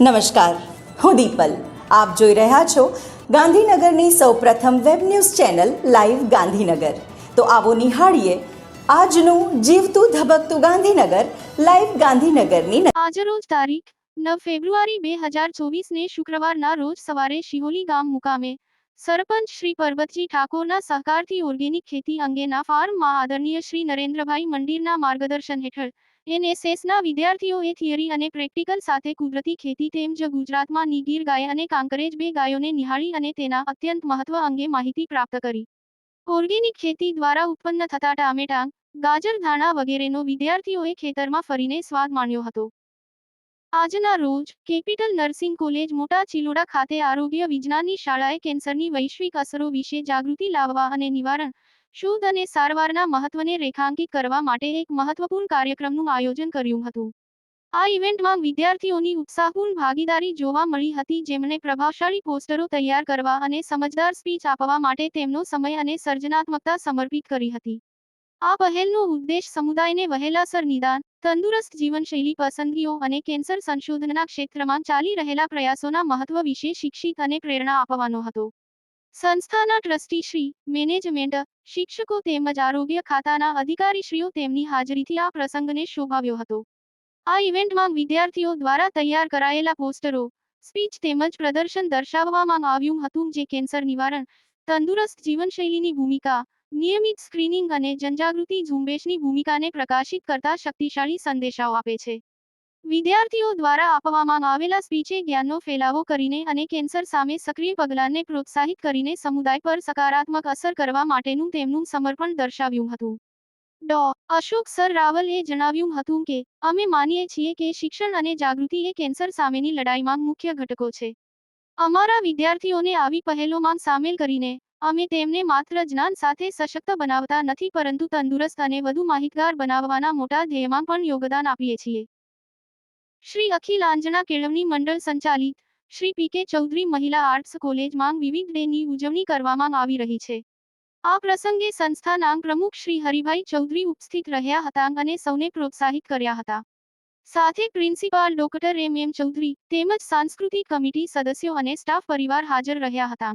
નમસ્કાર. હું દીપલ. આપ જોઈ રહ્યા છો ગાંધીનગરની સૌપ્રથમ web news channel live Gandhinagar. તો આવો નિહાળીએ આજનું જીવતું ધબકતું ગાંધીનગર લાઈવ ગાંધીનગરની આજરોજ તારીખ નવ ફેબ્રુઆરી બે હજાર ચોવીસને શુક્રવારના રોજ સવારે શિહોલી ગામ મુકામે સરપંચ શ્રી પર્વતજી ઠાકોરના સહકારથી ઓર્ગેનિક ખેતી અંગેના ફાર્મમાં આદરણીય શ્રી નરેન્દ્રભાઈ મંદિરના માર્ગદર્શન હેઠળ એનએસએસના વિદ્યાર્થીઓએ થિયરી અને પ્રેક્ટિકલ સાથે કુદરતી ખેતી તેમજ ગુજરાતમાં નીગીર ગાય અને કાંકરેજ બે ગાયોને નિહાળી અને તેના અત્યંત મહત્વ અંગે માહિતી પ્રાપ્ત કરી. ઓર્ગેનિક ખેતી દ્વારા ઉત્પન્ન થતા ટામેટાં, ગાજર, ધાણા વગેરેનો વિદ્યાર્થીઓએ ખેતરમાં ફરીને સ્વાદ માણ્યો હતો. આજના રોજ, કેપિટલ નર્સિંગ કોલેજ મોટા ચિલોડા ખાતે આરોગ્ય વિજ્ઞાનની શાળાએ કેન્સરની વૈશ્વિક અસરો વિશે જાગૃતિ લાવવા અને નિવારણ શોધ અને સારવારના મહત્વને રેખાંકિત કરવા માટે એક મહત્વપૂર્ણ કાર્યક્રમનું આયોજન કર્યું હતું. આ ઇવેન્ટમાં વિદ્યાર્થીઓની ઉત્સાહપૂર્ણ ભાગીદારી જોવા મળી હતી જેમણે પ્રભાવશાળી પોસ્ટરો તૈયાર કરવા અને સમજદાર સ્પીચ આપવા માટે તેમનો સમય અને સર્જનાત્મકતા સમર્પિત કરી હતી. આ પહેલનો ઉદ્દેશ સમુદાયને વહેલાસર નિદાન, તંદુરસ્ત જીવનશૈલી પસંદગીઓ અને કેન્સર સંશોધનના ક્ષેત્રમાં ચાલી રહેલા પ્રયાસોના મહત્વ વિશે શિક્ષિત અને પ્રેરણા આપવાનો હતો. સંસ્થાના ટ્રસ્ટી શ્રી, મેનેજમેન્ટ, શિક્ષકો તેમજ આરોગ્ય ખાતાના અધિકારીશ્રીઓ તેમની હાજરીથી આ પ્રસંગને શોભાવ્યો હતો. આ ઇવેન્ટમાં વિદ્યાર્થીઓ દ્વારા તૈયાર કરાયેલા પોસ્ટરો, સ્પીચ તેમજ પ્રદર્શન દર્શાવવામાં આવ્યું હતું જે કેન્સર નિવારણ, તંદુરસ્ત જીવનશૈલીની ભૂમિકા, નિયમિત સ્ક્રીનિંગ અને જનજાગૃતિ ઝુંબેશની ભૂમિકાને પ્રકાશિત કરતા શક્તિશાળી સંદેશાઓ આપે છે. વિદ્યાર્થીઓ દ્વારા આપવામાં આવેલા સ્પીચે જ્ઞાનનો ફેલાવો કરીને અને કેન્સર સામે સક્રિય પગલાંને પ્રોત્સાહિત કરીને સમુદાય પર સકારાત્મક અસર કરવા માટેનું તેમનું સમર્પણ દર્શાવ્યું હતું. ડો. અશોક સર રાવલે જણાવ્યું હતું કે, અમે માનીએ છીએ કે શિક્ષણ અને જાગૃતિ એ કેન્સર સામેની લડાઈમાં મુખ્ય ઘટકો છે. અમારા વિદ્યાર્થીઓને આવી પહેલોમાં સામેલ કરીને, અમે તેમને માત્ર જ્ઞાન સાથે સશક્ત બનાવતા નથી પરંતુ તંદુરસ્ત અને વધુ માહિતગાર બનાવવાના મોટા ધ્યેયમાં પણ યોગદાન આપીએ છીએ. શ્રી અખિલ આંજણા કેળવણી મંડળ સંચાલિત શ્રી પી કે ચૌધરી મહિલા આર્ટ્સ કોલેજમાં વિવિધ ડેની ઉજવણી કરવામાં આવી રહી છે. આ પ્રસંગે સંસ્થાના પ્રમુખ શ્રી હરિભાઈ ચૌધરી ઉપસ્થિત રહ્યા હતા અને સૌને પ્રોત્સાહિત કર્યા હતા. સાથે principal doctor M M Chaudhary તેમજ સાંસ્કૃતિક કમિટી સદસ્યો અને સ્ટાફ પરિવાર હાજર રહ્યા હતા.